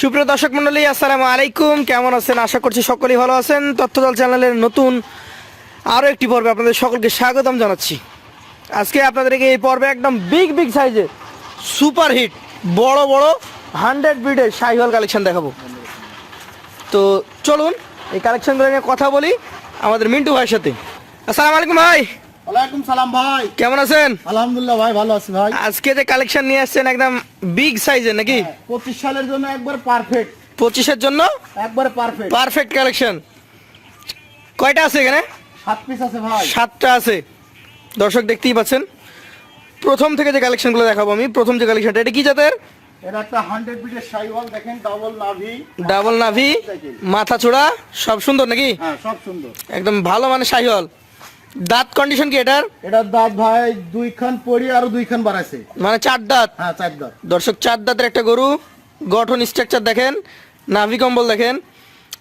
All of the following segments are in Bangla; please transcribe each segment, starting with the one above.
সুপ্রিয় দর্শক মন্ডলী আসসালামু আলাইকুম। কেমন আছেন? আশা করছি সকলেই ভালো আছেন। তথ্যদল চ্যানেলের নতুন আরও একটি পর্বে আপনাদের সকলকে স্বাগতম জানাচ্ছি। আজকে আপনাদেরকে এই পর্বে একদম বিগ বিগ সাইজের সুপার হিট বড় বড় হান্ড্রেড ব্রিডের শাহিওয়াল কালেকশন দেখাবো। তো চলুন, এই কালেকশনগুলো নিয়ে কথা বলি আমাদের মিন্টু ভাইয়ের সাথে। আসসালামু আলাইকুম ভাই। ওয়ালাইকুম সালাম ভাই। কেমন আছেন? আলহামদুলিল্লাহ ভাই ভালো আছি ভাই। আজকে যে কালেকশন নিয়ে আসছেন একদম বিগ সাইজের নাকি? পঁচিশ সালের জন্য একবার পারফেক্ট পঁচিশের জন্য? একবারে পারফেক্ট পারফেক্ট কালেকশন কয়টা আছে এখানে? সাত পিস আছে ভাই। সাতটা আছে। দর্শক দেখতেই পাচ্ছেন। প্রথম থেকে যে কালেকশনগুলো দেখাবো আমি প্রথম যে কালেকশনটা এটা কি জাতের? এটা একটা হান্ড্রেড বিটের শাইওয়াল দেখেন ডাবল নাভি। ডাবল নাভি মাথা চূড়া সব সুন্দর নাকি? হ্যাঁ সব সুন্দর। একদম ভালো মানে শাহিওয়াল দাঁত কন্ডিশন কি এটার? এটার দাঁত ভাই দুই খান পরি আরও দুই খান বাড়াইছে। মানে চার দাঁত? হ্যাঁ চার দাঁত। দর্শক চার দাঁতের একটা গরু গঠন স্ট্রাকচার দেখেন নাভি কম্বল দেখেন।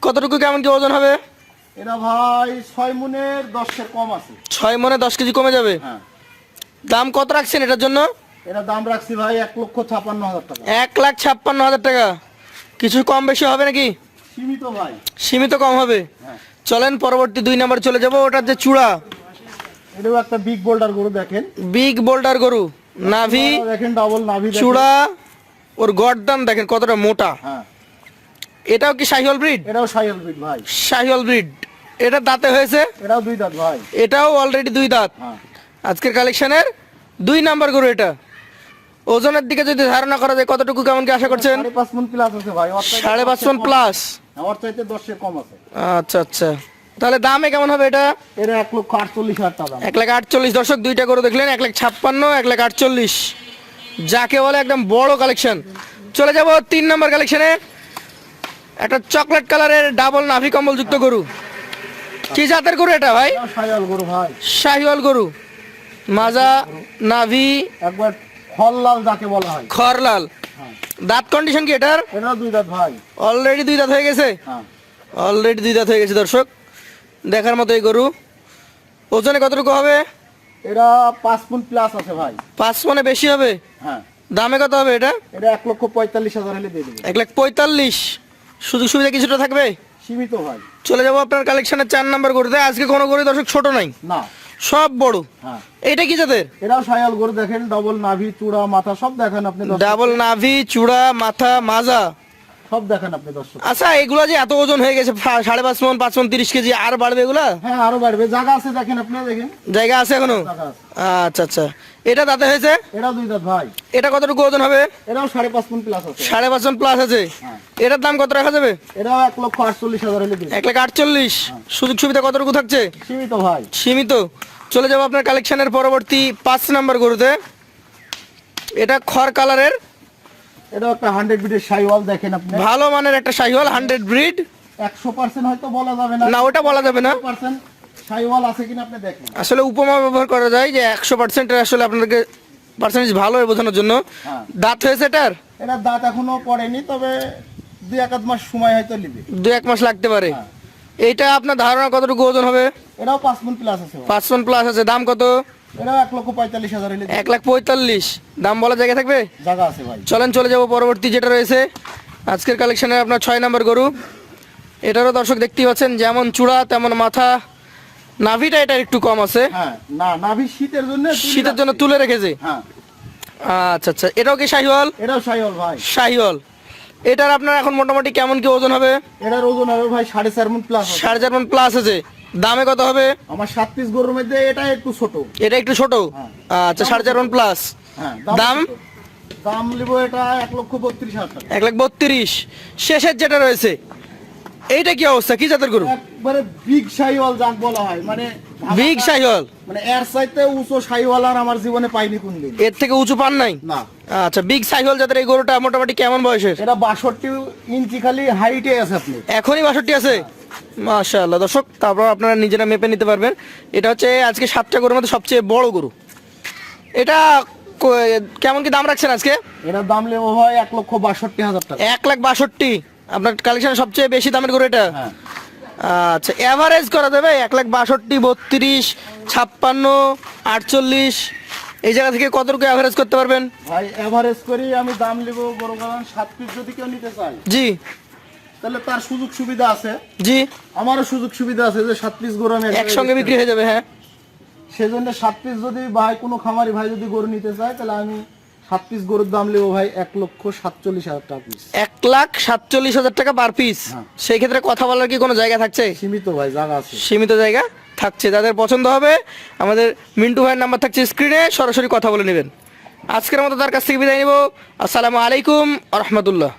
কতটুকু কেমন কি ওজন হবে? এটা ভাই ছয় মনের দশের কম আছে। ছয় মনে দশ কেজি কমে যাবে? হ্যাঁ। দাম কত রাখছেন এটার জন্য? এটা দাম রাখছি ভাই এক লক্ষ ছাপান্ন হাজার টাকা। এক লাখ ছাপ্পান্ন হাজার টাকা। কিছু কম বেশি হবে নাকি? সীমিত ভাই। সীমিত কম হবে। হ্যাঁ। চলেন পরবর্তী দুই নাম্বার চলে যাব ওটার যে চূড়া। এটাও একটা বিগ বোল্ডার গরু দেখেন। বিগ বোল্ডার গরু নাভি দেখেন ডাবল নাভি চূড়া ওর গরদান দেখেন কতটা মোটা। হ্যাঁ। এটাও কি শাহিওয়াল ব্রিড এটাও সাইল বিট ভাই। শাহিওয়াল ব্রিড এটা দাঁতে হয়েছে? এটাও দুই দাঁত ভাই। এটাও অলরেডি দুই দাঁত। হ্যাঁ। আজকের কালেকশনের দুই নাম্বার গরু এটা। ওজনের দিকে যদি ধারণা করা যায় কতটুকু কেমন কি আশা করছেন? সাড়ে পাঁচ মন প্লাস আছে ভাই। সাড়ে পাঁচ মন প্লাস ওর চাইতে দশের কম আছে। আচ্ছা আচ্ছা। তাহলে দামে কেমন হবে এটা? এটা এক লক্ষ আটচল্লিশ হাজার টাকা। এক লাখ আটচল্লিশ। দর্শক দুইটা করে দেখলেন এক লাখ ছাপ্পান্ন এক লাখ আটচল্লিশ। যাকে বলে একদম বড় কালেকশন চলে যাব তিন নম্বর কালেকশনে একটা চকলেট কালারের ডাবল নাভি কম্বল যুক্ত গরু। কি জাতের গরু এটা ভাই? এটা গরু ভাই। শাহিওয়াল গরু। মাজা নাভি। একবার ফললাল যাকে বলা হয়। খরলাল। হ্যাঁ। দাঁত কন্ডিশন কি এটার? এটা দুই দাঁত ভাই। অলরেডি দুই দাঁত হয়ে গেছে? হ্যাঁ। অলরেডি দুই দাঁত হয়ে গেছে দর্শক। দেখার মতো এই গরু। ওজনে কতটুকু হবে? এটা পাঁচ ফুট প্লাস আছে ভাই। পাঁচ মনে বেশি হবে? হ্যাঁ। দামে কত হবে এটা? এটা এক লক্ষ পঁয়তাল্লিশ হাজার হলে দিয়ে দেবে। এক লাখ পঁয়তাল্লিশ। সুযোগ সুবিধা কিছুটা থাকবে? সীমিত ভাই। চলে যাব আপনার কালেকশনের চার নাম্বার গরুতে। আজকে কোনো গরু দর্শক ছোট নাই। না। সব বড়। হ্যাঁ। এইটা কি জাতের? এটাও সায়াল গরু দেখেন ডবল নাভি চূড়া মাথা সব দেখেন আপনি ডাবল নাভি চূড়া মাথা মাজা। সব দেখেন আপনি দর্শক। আচ্ছা এগুলো যে এত ওজন হয়ে গেছে সাড়ে পাঁচ মন পাঁচ মন তিরিশ কেজি আর বাড়বে এগুলা? হ্যাঁ আরও বাড়বে। জায়গা আছে দেখেন আপনি দেখেন। জায়গা আছে এখনও? আচ্ছা আচ্ছা। এটা দাঁতে হয়েছে? এটাও দুই দাঁত ভাই। এটা কতটুকু ওজন হবে? এটাও সাড়ে পাঁচ ফুট প্লাস আছে। সাড়ে পাঁচ মন প্লাস আছে? হ্যাঁ। এটার দাম কত রাখা যাবে? এটাও এক লক্ষ আটচল্লিশ হাজার হলে এক লাখ আটচল্লিশ। সুযোগ সুবিধা কতটুকু থাকছে? সীমিত ভাই। সীমিত। চলে যাব আপনার কালেকশনের পরবর্তী পাঁচ নাম্বার গরুতে। এটা খড় কালারের এটাও একটা হান্ড্রেড বিটের সাইওয়াল দেখেন আপনি। ভালো মানের একটা শাহিওয়াল হান্ড্রেড ব্রিড একশো পার্সেন্ট হয়তো বলা যাবে না। না ওটা বলা যাবে না। পার্সেন্ট সাইওয়াল আছে কিনা আপনি দেখেন। আসলে উপমা ব্যবহার করা যায় যে একশো পার্সেন্টের আসলে আপনাদেরকে পার্সেন্টেজ ভালো হয়ে বোঝানোর জন্য। হ্যাঁ। দাঁত হয়েছে এটার? এটার দাঁত এখনও পড়েনি তবে দুই এক মাস সময় হয়তো নিবে। দু এক মাস লাগতে পারে। হ্যাঁ। এইটা আপনার ধারণা কতটুকু ওজন হবে? এটাও পাঁচ মন প্লাস আছে। পাঁচ মন প্লাস আছে। দাম কত? এক লক্ষ পঁয়তাল্লিশ হাজার এক লাখ পঁয়তাল্লিশ। দাম বলা জায়গা থাকবে? জায়গা আছে ভাই। চলেন চলে যাব। পরবর্তী যেটা রয়েছে আজকের কালেকশনের আপনার ছয় নম্বর গরু। এটারও দর্শক দেখতেই পাচ্ছেন যেমন চূড়া তেমন মাথা। নাভিটা এটা একটু কম আছে। হ্যাঁ না নাভি শীতের জন্য শীতের জন্য তুলে রেখেছে? হ্যাঁ। আচ্ছা আচ্ছা। এটাও কি শাহিওয়াল? এটাও সাইওয়াল ভাই। শাহিওয়াল। এটার আপনার এখন মোটামুটি কেমন কি ওজন হবে? এটার ওজন হবে ভাই সাড়ে চার মন প্লাস সাড়ে চার মন প্লাস আছে। দামে কত হবে? আমার সাত পিস গরুর মধ্যে এটা একটু ছোট। এটা একটু ছোট? হ্যাঁ। আচ্ছা সাড়ে চার প্লাস। হ্যাঁ দাম? দাম? নিব এটা এক লক্ষ বত্রিশ হাজার এক লাখ বত্রিশ। শেষের যেটা রয়েছে এইটা কি অবস্থা? কি জাতের গরু? একবারে বিগ সাইওয়াল যাক বলা হয়। মানে বিগ শাহিওয়াল মানে এর চাইতে উঁচু সাইওয়াল আর আমার জীবনে পাইনি কোনদিন। এর থেকে উঁচু পান নাই? না। আচ্ছা বিগ সাইকেল জাতের এই গরুটা মোটামুটি কেমন বয়সের? এটা বাষট্টি ইঞ্চি খালি হাইটে আছে আপনি। এখনই বাষট্টি আছে? মাশাআল্লাহ। দর্শক তারপর আপনারা নিজেরা মেপে নিতে পারবেন। এটা হচ্ছে আজকে সাতটা গরুর মধ্যে সবচেয়ে বড় গরু। এটা কেমন কি দাম রাখছেন আজকে? এটার দাম নেব ভাই এক লক্ষ বাষট্টি হাজার টাকা। এক লাখ বাষট্টি। আপনার কালেকশনে সবচেয়ে বেশি দামের গরু এটা? হ্যাঁ। আচ্ছা এভারেজ করা যাবে এক লাখ বাষট্টি বত্রিশ ছাপ্পান্ন আটচল্লিশ। এই জায়গা থেকে কত রুপে অ্যাভারেজ করতে পারবেন? ভাই এভারেজ করি আমি দাম নেব বড় কারণ সাত পিস যদি কেউ নিতে চাই জি। তাহলে তার সুযোগ সুবিধা আছে। জি। আমারও সুযোগ সুবিধা আছে যে সাত পিস গরু আমি একসঙ্গে বিক্রি হয়ে যাবে হ্যাঁ। সেজন্য সাত পিস যদি ভাই কোনো খামারি ভাই যদি গরু নিতে চায় তাহলে আমি সাত পিস গরুর দাম নেব ভাই এক লক্ষ সাতচল্লিশ হাজার টাকা পিস এক লাখ সাতচল্লিশ হাজার টাকা পার পিস হ্যাঁ। সেই ক্ষেত্রে কথা বলার কি কোনো জায়গা থাকছে? সীমিত ভাই জায়গা আছে। সীমিত জায়গা থাকছে যাদের পছন্দ হবে। আমাদের মিন্টু ভাইয়ের নাম্বার থাকছে স্ক্রিনে সরাসরি কথা বলে নেবেন। আজকের মতো তার কাছ থেকে বিদায় নিব। আসসালামু আলাইকুম রহমতুল্লাহ।